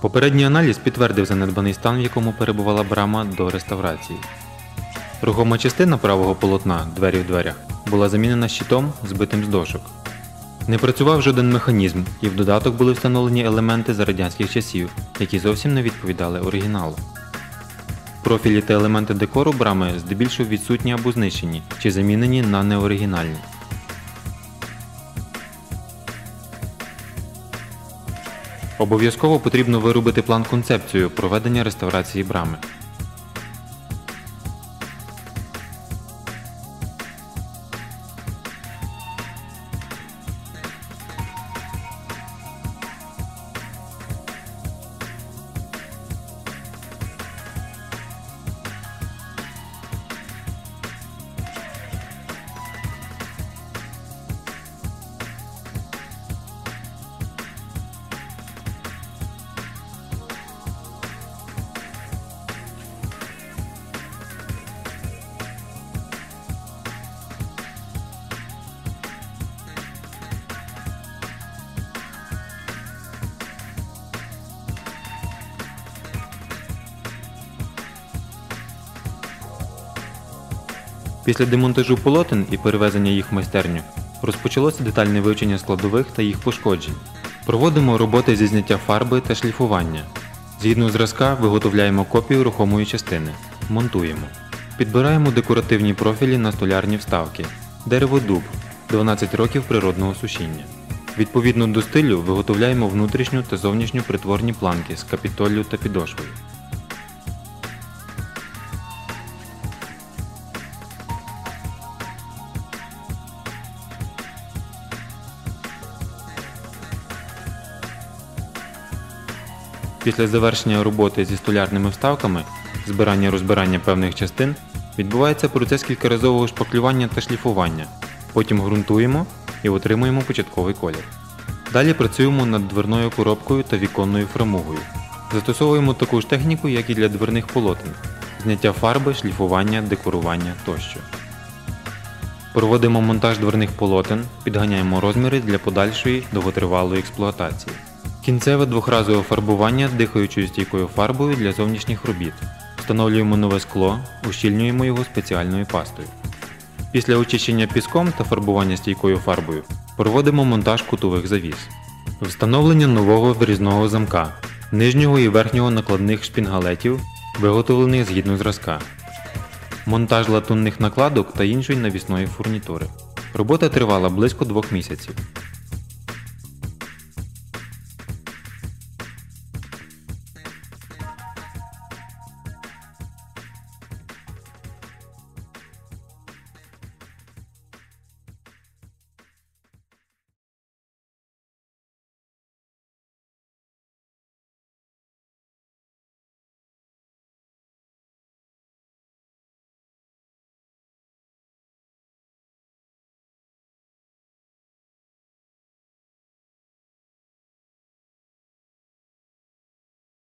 Попередній аналіз підтвердив занедбаний стан, в якому перебувала брама до реставрації. Рухома частина правого полотна двері в дверях була замінена щитом, збитим з дошок. Не працював жоден механізм, і в додаток були встановлені елементи з радянських часів, які зовсім не відповідали оригіналу. Профілі та елементи декору брами здебільшого відсутні або знищені чи замінені на неоригінальні. Обов'язково потрібно виробити план концепцію проведення реставрації брами. Після демонтажу полотен і перевезення їх в майстерню розпочалося детальне вивчення складових та їх пошкоджень. Проводимо роботи зі зняття фарби та шліфування. Згідно зразка виготовляємо копію рухомої частини. Монтуємо. Підбираємо декоративні профілі на столярні вставки. Дерево дуб 12 років природного сушіння. Відповідно до стилю виготовляємо внутрішню та зовнішню притворні планки з капітоллю та підошвою. Після завершення роботи зі столярними вставками, збирання розбирання певних частин, відбувається процес кількаразового шпаклювання та шліфування. Потім ґрунтуємо і отримуємо початковий колір. Далі працюємо над дверною коробкою та віконною фрамугою. Застосовуємо таку ж техніку, як і для дверних полотен: зняття фарби, шліфування, декорування тощо. Проводимо монтаж дверних полотен, підганяємо розміри для подальшої довготривалої експлуатації. Кінцеве двохразове фарбування дихаючою стійкою фарбою для зовнішніх робіт. Встановлюємо нове скло, ущільнюємо його спеціальною пастою. Після очищення піском та фарбування стійкою фарбою проводимо монтаж кутових завіс. Встановлення нового вирізного замка, нижнього і верхнього накладних шпінгалетів, виготовлених згідно зразка. Монтаж латунних накладок та іншої навісної фурнітури. Робота тривала близько двох місяців.